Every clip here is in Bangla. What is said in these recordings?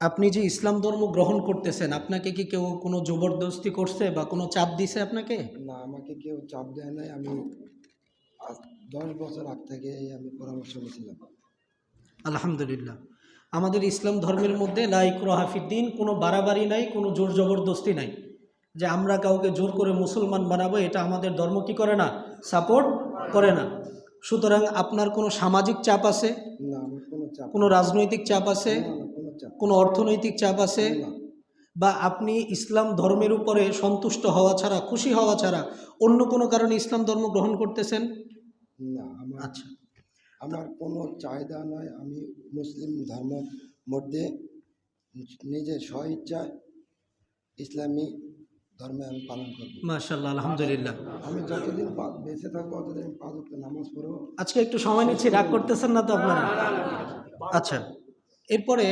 আপনি যে ইসলাম ধর্ম গ্রহণ করতেছেন আপনাকে কি কেউ কোনো জবরদস্তি করছে বা কোনো চাপ দিছে আপনাকে? না আমাকে কেউ চাপ দেয় নাই। আমি দশ বছর আগ থেকে আমি পরামর্শ নিয়েছিলাম। আলহামদুলিল্লাহ। আমাদের ইসলাম ধর্মের মধ্যে লাইক্র হাফিদ্দিন কোনো বাড়াবাড়ি নাই কোনো জোর জবরদস্তি নাই। যে আমরা কাউকে জোর করে মুসলমান বানাবো এটা আমাদের ধর্ম কি করে না? সাপোর্ট করে না। সুতরাং আপনার কোনো সামাজিক চাপ আছে? না কোনো চাপ কোনো রাজনৈতিক চাপ আছে? কোনো অর্থনৈতিক চাপ আছে বা আপনি ইসলাম ধর্মের উপরে সন্তুষ্ট হওয়া ছাড়া খুশি হওয়া ছাড়া অন্য কোনো কারণে ইসলাম ধর্ম গ্রহণ করতেছেন না আমার আচ্ছা আমার কোনো চাহিদা নয় আমি মুসলিম ধর্ম মধ্যে নিজের স্বইচ্ছায় ইসলামী ধর্মে আমি পালন করব মাশাল্লাহ আলহামদুলিল্লাহ আমি যতদিন বেঁচে থাকব ততদিন পাঁচ নামাজ পড়ব আজকে একটু সময় নিচ্ছি রাগ করতেছেন না তো আপনারা আচ্ছা এরপরে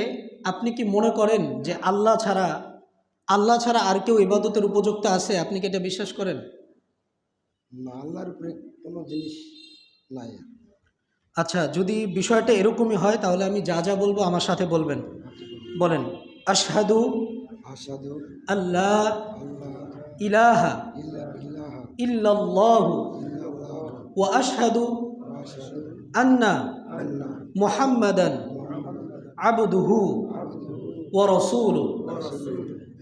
আপনি কি মনে করেন যে আল্লাহ ছাড়া আল্লাহ ছাড়া আর কেউ ইবাদতের উপযুক্ত আছে? আপনি কি এটা বিশ্বাস করেন? না আল্লাহর উপরে কোনো জিনিস নাই। আচ্ছা যদি বিষয়টা এরকমই হয় তাহলে আমি যা যা বলব আমার সাথে বলবেন। বলেন আশহাদু আসাদু আল্লাহ ইলাহা ইল্লাল্লাহু ওয়া আশহাদু আন্না মুহাম্মাদান আবদুহু ওয়া রাসূলুহু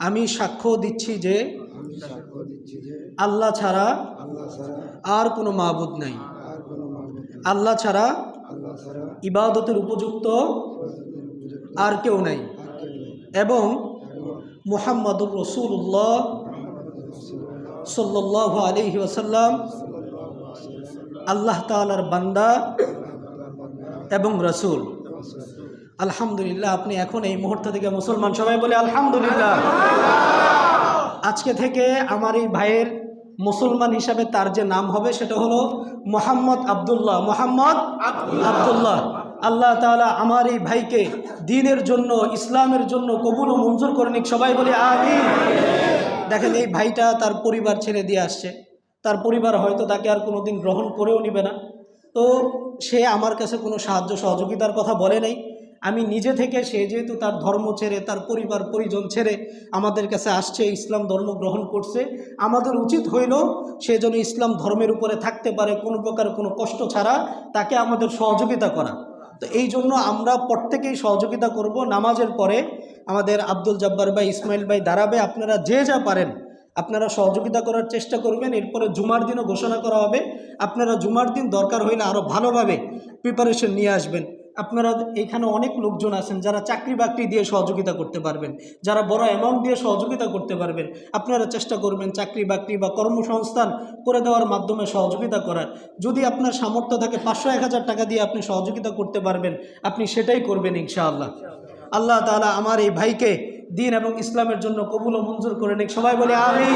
আমি সাক্ষ্য দিচ্ছি যে আল্লাহ ছাড়া আর কোনো মাবুদ নাই। আল্লাহ ছাড়া ইবাদতের উপযুক্ত আর কেউ নাই। এবং মুহাম্মাদুর রসুল্লাহ সাল্লাহ আলহি ওসাল্লাম আল্লাহ তালার বান্দা এবং রসুল। আলহামদুলিল্লাহ আপনি এখন এই মুহূর্ত থেকে মুসলমান। সবাই বলে আলহামদুলিল্লাহ। আজকে থেকে আমার এই ভাইয়ের মুসলমান হিসাবে তার যে নাম হবে সেটা হলো মোহাম্মদ আবদুল্লাহ। মোহাম্মদ আবদুল্লাহ। আল্লাহ তাআলা আমার এই ভাইকে দিনের জন্য ইসলামের জন্য কবুল ও মঞ্জুর করে নিক সবাই বলে আমিন। দেখেন এই ভাইটা তার পরিবার ছেড়ে দিয়ে আসছে। তার পরিবার হয়তো তাকে আর কোনোদিন গ্রহণ করেও নিবে না। তো সে আমার কাছে কোনো সাহায্য সহযোগিতার কথা বলে নাই। আমি নিজে থেকে সে যেহেতু তার ধর্ম ছেড়ে, তার পরিবার, পরিজন ছেড়ে আমাদের কাছে আসছে, ইসলাম ধর্ম গ্রহণ করছে, আমাদের উচিত হইল সে যেন ইসলাম ধর্মের উপরে থাকতে পারে, কোনো প্রকার কোনো কষ্ট ছাড়া তাকে আমাদের সহযোগিতা করা। তো এই জন্য আমরা প্রত্যেকেই সহযোগিতা করব। নামাজের পরে আমাদের আব্দুল জব্বার ভাই, ইসমাইল ভাই দাঁড়াবে। আপনারা যে যা পারেন, আপনারা সহযোগিতা করার চেষ্টা করবেন। এরপরে জুমার দিনও ঘোষণা করা হবে। আপনারা জুমার দিন দরকার হইলে আরও ভালোভাবে প্রিপারেশন নিয়ে আসবেন। আপনারা এখানে অনেক লোকজন আছেন যারা চাকরি বাকরি দিয়ে সহযোগিতা করতে পারবেন, যারা বড় অ্যামাউন্ট দিয়ে সহযোগিতা করতে পারবেন। আপনারা চেষ্টা করবেন চাকরি বাকরি বা কর্মসংস্থান করে দেওয়ার মাধ্যমে সহযোগিতা করার। যদি আপনার সামর্থ্য থাকে পাঁচশো এক হাজার টাকা দিয়ে আপনি সহযোগিতা করতে পারবেন, আপনি সেটাই করবেন ইনশাআল্লাহ। আল্লাহ তাআলা আমার এই ভাইকে দিন এবং ইসলামের জন্য কবুল ও মঞ্জুর করে নিক। সবাই বলে আমি